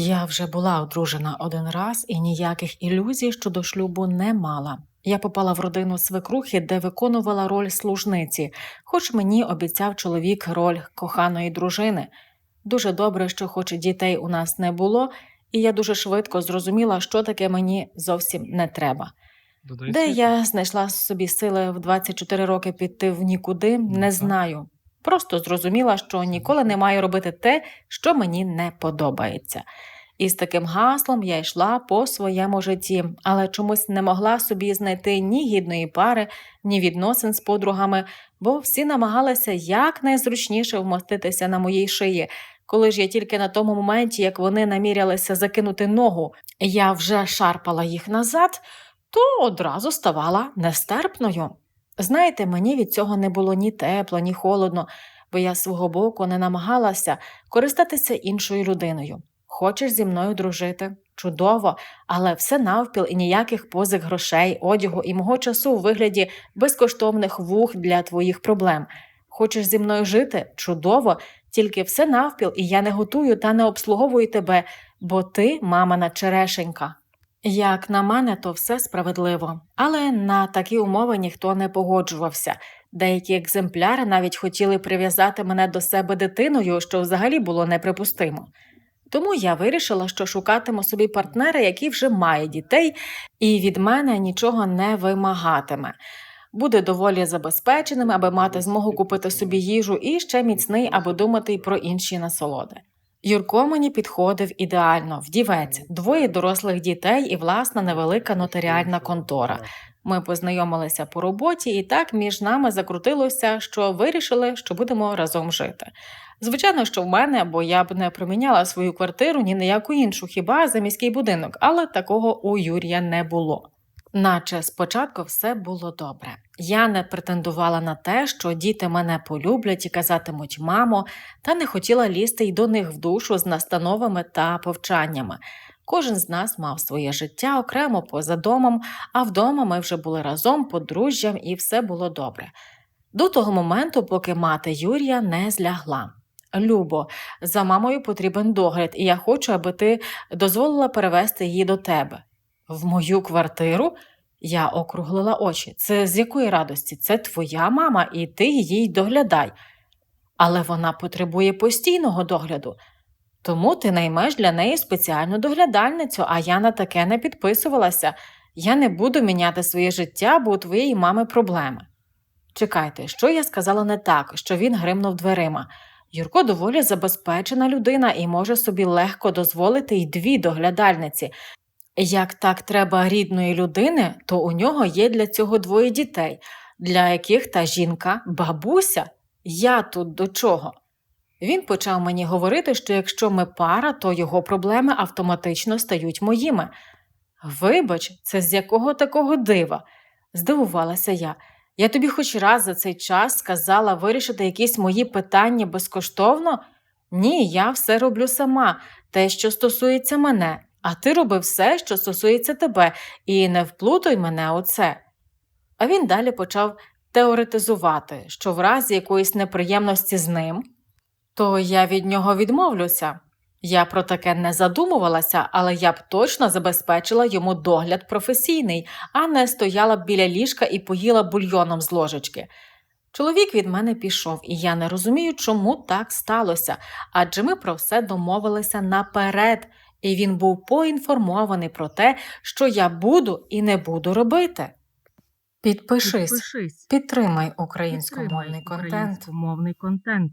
Я вже була одружена один раз і ніяких ілюзій щодо шлюбу не мала. Я попала в родину свекрухи, де виконувала роль служниці, хоч мені обіцяв чоловік роль коханої дружини. Дуже добре, що хоч дітей у нас не було, і я дуже швидко зрозуміла, що таке мені зовсім не треба. Додай Де я знайшла собі сили в 24 роки піти в нікуди, Ну, не знаю. Просто зрозуміла, що ніколи не маю робити те, що мені не подобається. І з таким гаслом я йшла по своєму житті, але чомусь не могла собі знайти ні гідної пари, ні відносин з подругами, бо всі намагалися якнайзручніше вмоститися на моїй шиї. Коли ж я тільки на тому моменті, як вони намірялися закинути ногу, я вже шарпала їх назад, то одразу ставала нестерпною. Знаєте, мені від цього не було ні тепло, ні холодно, бо я свого боку не намагалася користатися іншою людиною. Хочеш зі мною дружити? Чудово, але все навпіл і ніяких позик грошей, одягу і мого часу у вигляді безкоштовних вух для твоїх проблем. Хочеш зі мною жити? Чудово, тільки все навпіл, і я не готую та не обслуговую тебе, бо ти мамина черешенька. Як на мене, то все справедливо, але на такі умови ніхто не погоджувався. Деякі екземпляри навіть хотіли прив'язати мене до себе дитиною, що взагалі було неприпустимо. Тому я вирішила, що шукатиму собі партнера, який вже має дітей, і від мене нічого не вимагатиме. Буде доволі забезпеченим, аби мати змогу купити собі їжу, і ще міцний, аби думати про інші насолоди. Юрко мені підходив ідеально, вдівець, двоє дорослих дітей і власна невелика нотаріальна контора. Ми познайомилися по роботі, і так між нами закрутилося, що вирішили, що будемо разом жити. Звичайно, що в мене, бо я б не проміняла свою квартиру ні на яку іншу, хіба за міський будинок, але такого у Юрія не було. Наче спочатку все було добре. Я не претендувала на те, що діти мене полюблять і казатимуть мамо, та не хотіла лізти й до них в душу з настановами та повчаннями. Кожен з нас мав своє життя окремо поза домом, а вдома ми вже були разом, подружжям, і все було добре. До того моменту, поки мати Юрія не злягла. Любо, за мамою потрібен догляд, і я хочу, аби ти дозволила перевести її до тебе. В мою квартиру? Я округлила очі. Це з якої радості? Це твоя мама, і ти їй доглядай. Але вона потребує постійного догляду. Тому ти наймеш для неї спеціальну доглядальницю, а я на таке не підписувалася. Я не буду міняти своє життя, бо у твоєї мами проблеми. Чекайте, що я сказала не так, що він гримнув дверима. Юрко доволі забезпечена людина і може собі легко дозволити й дві доглядальниці. Як так треба рідної людини, то у нього є для цього двоє дітей, для яких та жінка бабуся. Я тут до чого? Він почав мені говорити, що якщо ми пара, то його проблеми автоматично стають моїми. Вибач, це з якого такого дива? здивувалася я. Я тобі хоч раз за цей час сказала вирішити якісь мої питання безкоштовно? Ні, я все роблю сама, те, що стосується мене, а ти роби все, що стосується тебе, і не вплутуй мене у це. А він далі почав теоретизувати, що в разі якоїсь неприємності з ним, то я від нього відмовлюся. Я про таке не задумувалася, але я б точно забезпечила йому догляд професійний, а не стояла б біля ліжка і поїла бульйоном з ложечки. Чоловік від мене пішов, і я не розумію, чому так сталося, адже ми про все домовилися наперед, і він був поінформований про те, що я буду і не буду робити. Підпишись, Підпишись. підтримай українськомовний Підтримай контент. Українськомовний контент.